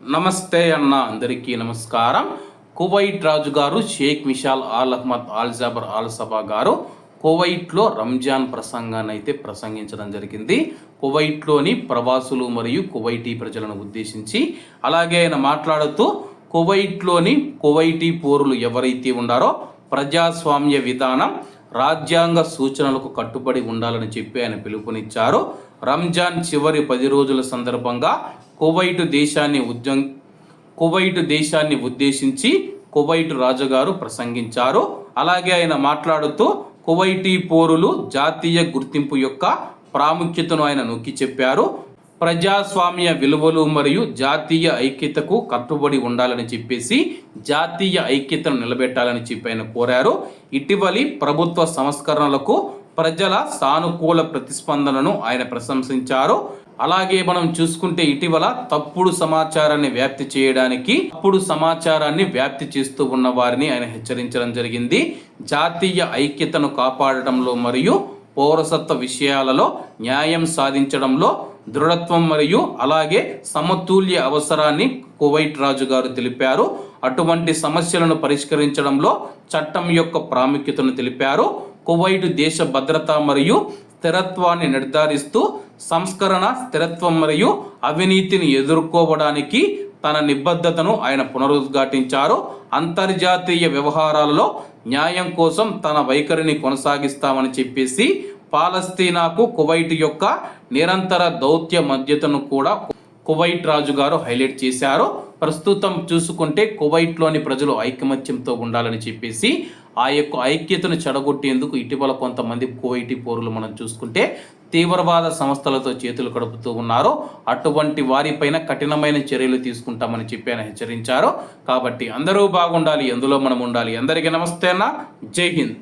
నమస్తే అన్న అందరికీ నమస్కారం. కువైట్ రాజు గారు Sheikh Mishal Al Ahmad Al Jaber Al Sabah గారు కువైట్లో రంజాన్ ప్రసంగాన్ని అయితే ప్రసంగించడం జరిగింది. కువైట్లోని ప్రవాసులు మరియు కువైటీ ప్రజలను ఉద్దేశించి అలాగే ఆయన మాట్లాడుతూ కువైట్లోని కువైటీ పౌరులు ఎవరైతే ఉన్నారో ప్రజాస్వామ్య విధానం రాజ్యాంగ సూచనలకు కట్టుబడి ఉండాలని చెప్పి ఆయన పిలుపునిచ్చారు. రంజాన్ చివరి పది రోజుల సందర్భంగా కువైటు దేశాన్ని ఉద్యం కువైటు దేశాన్ని ఉద్దేశించి కువైటు రాజుగారు ప్రసంగించారు. అలాగే ఆయన మాట్లాడుతూ కువైటీ పోరులు జాతీయ గుర్తింపు యొక్క ప్రాముఖ్యతను ఆయన నొక్కి చెప్పారు. ప్రజాస్వామ్య విలువలు మరియు జాతీయ ఐక్యతకు కట్టుబడి ఉండాలని చెప్పేసి జాతీయ ఐక్యతను నిలబెట్టాలని చెప్పి ఆయన కోరారు. ఇటీవలి ప్రభుత్వ సంస్కరణలకు ప్రజల సానుకూల ప్రతిస్పందనను ఆయన ప్రశంసించారు. అలాగే మనం చూసుకుంటే ఇటీవల తప్పుడు సమాచారాన్ని వ్యాప్తి చేయడానికి తప్పుడు సమాచారాన్ని వ్యాప్తి చేస్తూ ఉన్న వారిని ఆయన హెచ్చరించడం జరిగింది. జాతీయ ఐక్యతను కాపాడటంలో మరియు పౌరసత్వ విషయాలలో న్యాయం సాధించడంలో దృఢత్వం మరియు అలాగే సమతుల్య అవసరాన్ని కువైట్ రాజు గారు తెలిపారు. అటువంటి సమస్యలను పరిష్కరించడంలో చట్టం యొక్క ప్రాముఖ్యతను తెలిపారు. కువైట్ దేశ భద్రత మరియు స్థిరత్వాన్ని నిర్ధారిస్తూ సంస్కరణ స్థిరత్వం మరియు అవినీతిని ఎదుర్కోవడానికి తన నిబద్ధతను ఆయన పునరుద్ఘాటించారు. అంతర్జాతీయ వ్యవహారాలలో న్యాయం కోసం తన వైఖరిని కొనసాగిస్తామని చెప్పేసి పాలస్తీనాకు కువైట్ యొక్క నిరంతర దౌత్య మధ్యతను కూడా కువైట్ రాజు గారు హైలైట్ చేశారు. ప్రస్తుతం చూసుకుంటే కువైట్లోని ప్రజలు ఐకమత్యంతో ఉండాలని చెప్పేసి ఆ యొక్క ఐక్యతను చెడగొట్టేందుకు ఇటీవల కొంతమంది కువైటి పౌరులు మనం చూసుకుంటే తీవ్రవాద సంస్థలతో చేతులు కడుపుతూ ఉన్నారు. అటువంటి వారిపైన కఠినమైన చర్యలు తీసుకుంటామని చెప్పి ఆయన హెచ్చరించారు. కాబట్టి అందరూ బాగుండాలి ఎందులో మనం ఉండాలి. అందరికీ నమస్తే అన్న. జై హింద్.